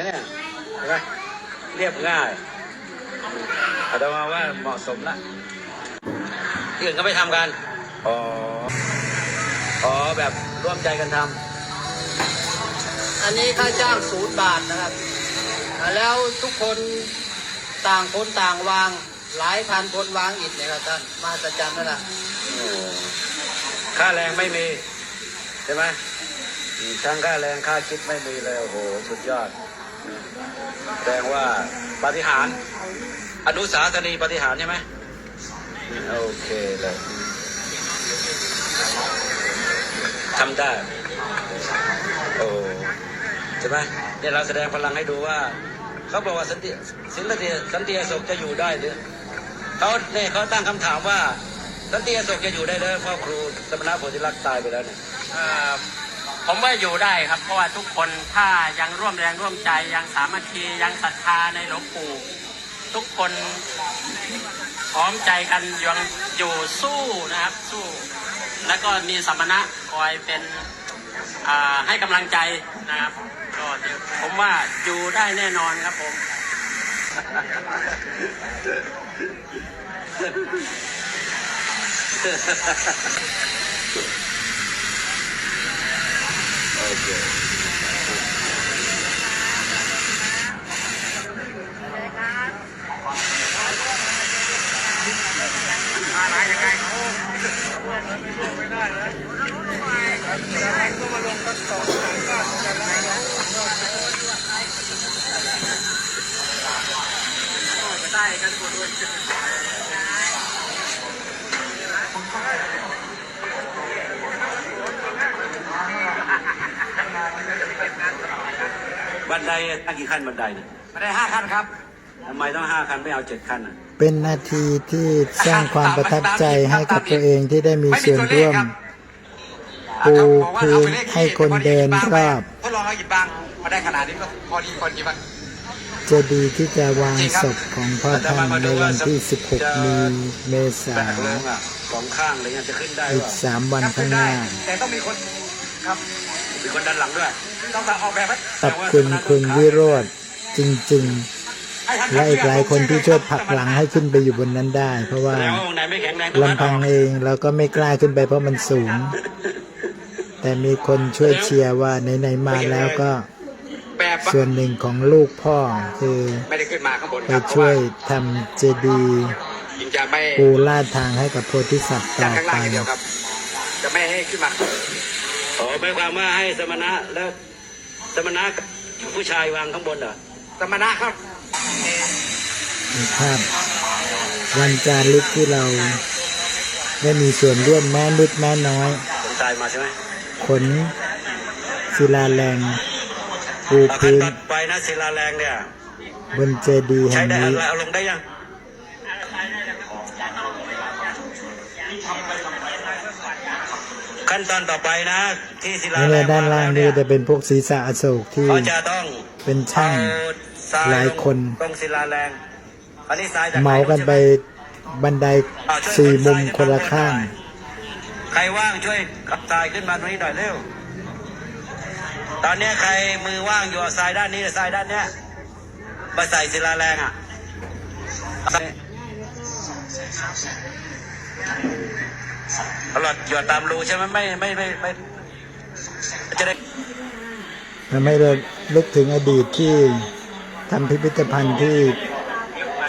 นะเนี่ยเห็นไหมเรียบง่ายอาตมาว่าเหมาะสมละที่อื่นก็ไม่ทำกัน อ๋อ อ๋อแบบร่วมใจกันทอันนี้ค่าจ้างศูนย์บาทนะครับอ่าแล้วทุกคนต่างคนต่างวางหลายพันคนวางอิฐเนี่ยครับท่านมหัศจรรย์นั่นแหละำโอ้ค่าแรงไม่มี ใช่ไหมอืมทั้งค่าแรงค่าคิดไม่มีเลยโอ้โห สุดยอดอืม แสดงว่าปฏิหาร อนุสาสนีปฏิหารใช่ไหมโอเคเลยทำได้โอ้ใช่ไหมเนี่ยเราแสดงพลังให้ดูว่า เขาบอกว่าสันติศิลติสันติอโศกจะอยู่ได้หรือเขาเนี่ยเขาตั้งคำถามว่าสันติอโศกจะอยู่ได้เลยเพราะครูสมณะโพธิลักษณ์ตายไปแล้วเนี่ย ผมว่าอยู่ได้ครับ เพราะว่าทุกคนถ้ายังร่วมแรงร่วมใจยังสามัคคียังศรัทธาในหลวงปู่ทุกคนพร้อมใจกันยังอยู่สู้นะครับ สู้ แล้วก็มีสัมมณะคอยเป็นให้กำลังใจนะครับก็ผมว่าอยู่ได้แน่นอนครับผม โอเค บันไดตั้งกี่ขั้นบันไดเนี่ยไม่ได้ห้าขั้นครับทำไมต้องห้าขั้นไม่เอาเจ็ดขั้นอะเป็นนาทีที่สร้างความประทับใจให้กับตัวเองที่ได้มีส่วนร่วมปูพื้นให้คนเดินรอบทดลองเอาหยิบบางมาได้ขนาดนี้ก็พอดีคนกี่บางเจดีย์ที่จะวางศพของพ่อท่านในวันที่ 16 มีเมษาแบกลงอะสองข้างอะไรเงี้ยจะขึ้นได้อีกว่าสามวันข้างหน้าแต่ต้องมีคน ครับมีคนดันหลังด้วย ต้องออกแบบไว้ขอบคุณคุณวิโรธจริงให้ท่านๆและอีกหลายคนที่ช่วยผลักหลังให้ขึ้นไปอยู่บนนั้นได้ เพราะว่าแสดงว่าองค์ไหนไม่แข็งแรงต้องลำพังเองเราก็ไม่กล้าขึ้นไปเพราะมันสูง แต่มีคนช่วยเชียร์ว่าไหนๆมาแล้วก็แบบส่วนหนึ่งของลูกพ่อคือไม่ได้ขึ้นมาข้างบนไปครับช่วยทำเจดีย์ยิงจะไม่ปูลาดทางให้กับโพธิสัตว์จาต่กอข้างไปล่างอย่างเดียวครับจะไม่ให้ขึ้นมา อ๋อหมายความว่าให้สมณะแล้วสมณะกับผู้ชายวางข้างบนเหรอสมณะครับมีภาพวันจารึกที่เราได้มีส่วนร่วมแม้นิดแม้น้อยคนตายมาใช่ไหมขนศิลาแรงปูเอาขั้นพื้นต่อไปนะศิลาแรงเนี่ย บนเจดีย์ใช้แห่งได้นี้ เอาลงได้ยัง ขั้นตอนต่อไปนะที่ศิลานี่แรเลยงด้านล่างนี่จะเป็นพวกศีรษะอโศกที่เขาจะต้องเป็นช่างเอทรหลายคนตรงศิลาแรงอันนี้ทรายจากเหมากันไปบันไดสี่มุมคนละข้าง ใครว่างช่วยขับทรายขึ้นมาตรงนี้หน่อยเร็วตอนเนี้ยใครมือว่างอยู่เอาทรายด้านนี้หรือทรายด้านเนี้ยมาใส่ศิลาแรงอะ หลอดหยอดตามรูใช่ไหมไม่ไม่ไม่ไม่จะได้ทำให้เราลึกถึงอดีตที่ทำพิพิธภัณฑ์ที่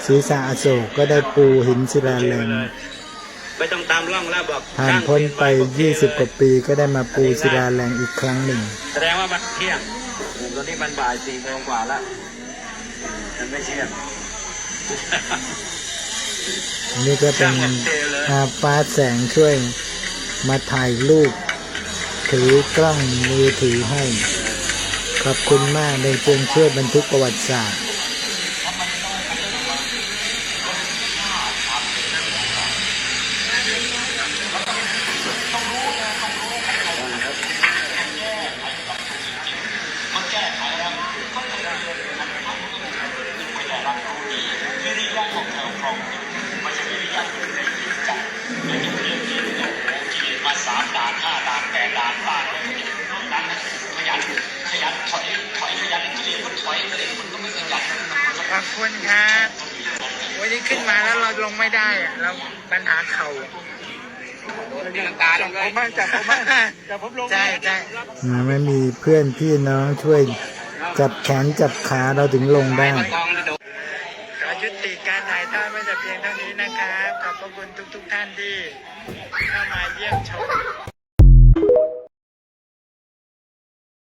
ศีรษะอโศกก็ได้ปูหินศิลาแรงไม่ต้องตามร่องแล้วบอกผ่านช่างพ้นไปเปลี่ยนใหม่20กว่าปีก็ได้มาปูศิลาแรงอีกครั้งหนึ่ง แสดงว่ามันเที่ยงตอนนี้มันบ่ายสี่โมงกว่าแล้วมันไม่เที่ยงอั นนี่ก็เป็นอาฟ้าแสงช่วยมาถ่ายรูป ถือกล้องมือถือให้ ขอบคุณมากในเชิงช่วยบันทึกประวัติศาสตร์มา สามด่านห้าด่านแปดด่านบ้านนั้นขยันขยันถอยถอยขยันเรียนก็ถอยขอบคุณครับวันนี้ขึ้นมาแล้วเราลงไม่ได้อะเราปัญหาเข่าจับผมบ้างจับผมบ้างจับผมลงใช่ใช่ไม่มีเพื่อนพี่น้องช่วย จับแขนจับขาเราถึงลงได้ ยุติการถ่ายทอดไม่แต่เพียงเท่านี้นะครับ ขอบพระคุณทุกๆท่านที่เข้ามาเยี่ยมชม